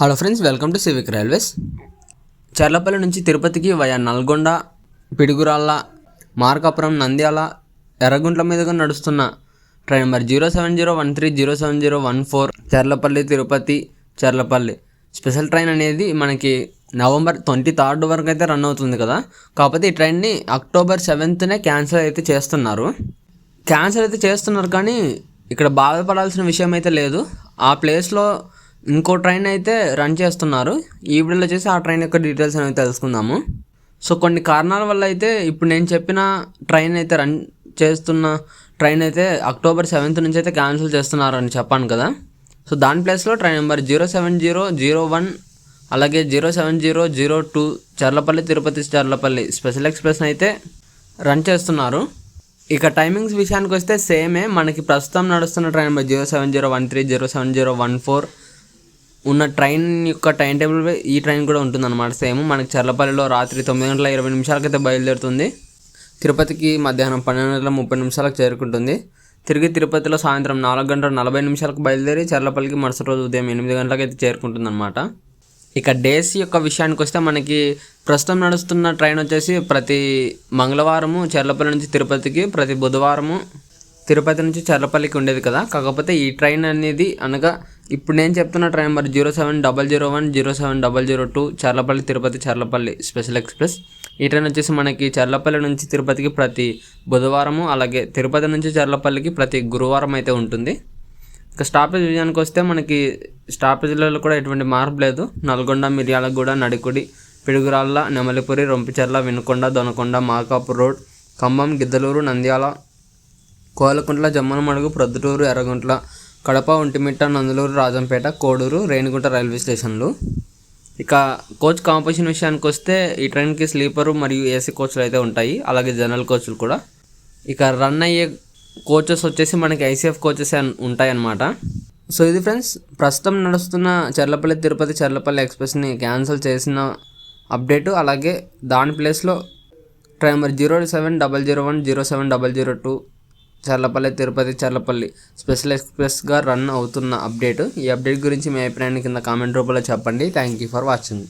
Hello friends welcome to civic railways Charlapalli నుంచి తిరుపతికి via Nalgonda Piduguralla Markapuram Nandyal Erraguntla మీదుగా నడుస్తున్న train number zero seven zero one three zero seven zero one four Charlapalli Tirupati Charlapalli. Special train అనేది మనకి November twenty third వరకు అయితే run అవుతుంది కదా. కాకపోతే ఈ ట్రైన్ని అక్టోబర్ సెవెంత్నే క్యాన్సిల్ అయితే చేస్తున్నారు. క్యాన్సిల్ అయితే చేస్తున్నారు కానీ ఇక్కడ బాధపడాల్సిన విషయం అయితే లేదు. ఆ ప్లేస్లో ఇంకో ట్రైన్ అయితే రన్ చేస్తున్నారు. ఈ వీడియోలో వచ్చేసి ఆ ట్రైన్ యొక్క డీటెయిల్స్ అనేవి తెలుసుకుందాము. సో కొన్ని కారణాల వల్ల అయితే ఇప్పుడు నేను చెప్పిన ట్రైన్ అయితే రన్ చేస్తున్న ట్రైన్ అయితే అక్టోబర్ సెవెంత్ నుంచి అయితే క్యాన్సిల్ చేస్తున్నారు అని చెప్పాను కదా. సో దాని ప్లేస్లో train number zero seven zero zero one అలాగే zero seven zero zero two Charlapalli Tirupati Charlapalli special express అయితే రన్ చేస్తున్నారు. ఇక టైమింగ్స్ విషయానికి వస్తే సేమే. మనకి ప్రస్తుతం నడుస్తున్న train number zero seven zero one three zero seven zero one four ఉన్న ట్రైన్ యొక్క టైం టేబుల్ ఈ ట్రైన్ కూడా ఉంటుందన్నమాట. సేమ్ మనకి చర్లపల్లిలో రాత్రి తొమ్మిది గంటల ఇరవై నిమిషాలకైతే బయలుదేరుతుంది. తిరుపతికి మధ్యాహ్నం పన్నెండు గంటల ముప్పై నిమిషాలకు చేరుకుంటుంది. తిరిగి తిరుపతిలో సాయంత్రం నాలుగు గంటల నలభై నిమిషాలకు బయలుదేరి చర్లపల్లికి మరుసటి రోజు ఉదయం ఎనిమిది గంటలకు అయితే చేరుకుంటుంది అనమాట ఇక డేస్ యొక్క విషయానికి వస్తే మనకి ప్రస్తుతం నడుస్తున్న ట్రైన్ వచ్చేసి ప్రతి మంగళవారము చర్లపల్లి నుంచి తిరుపతికి ప్రతి బుధవారము తిరుపతి నుంచి చర్లపల్లికి ఉండేది కదా. కాకపోతే ఈ ట్రైన్ అనేది అనగా ఇప్పుడు నేను చెప్తున్న train number zero seven double zero one zero seven double zero two Charlapalli Tirupati Charlapalli special express. ఈ ట్రైన్ వచ్చేసి మనకి చర్లపల్లి నుంచి తిరుపతికి ప్రతి బుధవారము అలాగే తిరుపతి నుంచి చర్లపల్లికి ప్రతి గురువారం అయితే ఉంటుంది. ఇక స్టాపేజ్ విషయానికి వస్తే మనకి స్టాపేజ్లలో కూడా ఎటువంటి మార్పు లేదు. నల్గొండ మిర్యాలగూడ నడికుడి పిడుగురాళ్ళ నెమలిపురి రొంపిచెర్ల వినుకొండ దొనకొండ మార్కాపూర్ రోడ్ ఖమ్మం గిద్దలూరు నంద్యాల కోలకుంట్ల జమ్మలమడుగు ప్రొద్దుటూరు ఎర్రగుంట్ల కడప ఒంటిమిట్ట నందులూరు రాజంపేట కోడూరు రేణిగుంట రైల్వే స్టేషన్లు. ఇక కోచ్ కాంపోజిషన్ విషయానికి వస్తే ఈ ట్రైన్కి స్లీపరు మరియు ఏసీ కోచ్లు అయితే ఉంటాయి. అలాగే జనరల్ కోచ్లు కూడా. ఇక రన్ అయ్యే కోచెస్ వచ్చేసి మనకి ఐసీఎఫ్ కోచెస్ ఉంటాయి అన్నమాట సో ఇది ఫ్రెండ్స్ ప్రస్తుతం నడుస్తున్న చర్లపల్లి తిరుపతి చర్లపల్లి ఎక్స్ప్రెస్ని క్యాన్సిల్ చేసిన అప్డేటు. అలాగే దాని ప్లేస్లో ట్రైన్ మరి zero seven double zero one zero seven double zero two Charlapalli Tirupati Charlapalli. Special ఎక్స్ప్రెస్గా run అవుతున్న అప్డేట్. ఈ అప్డేట్ గురించి మీ అభిప్రాయాన్ని కింద కామెంట్ రూపంలో చెప్పండి. Thank you for watching.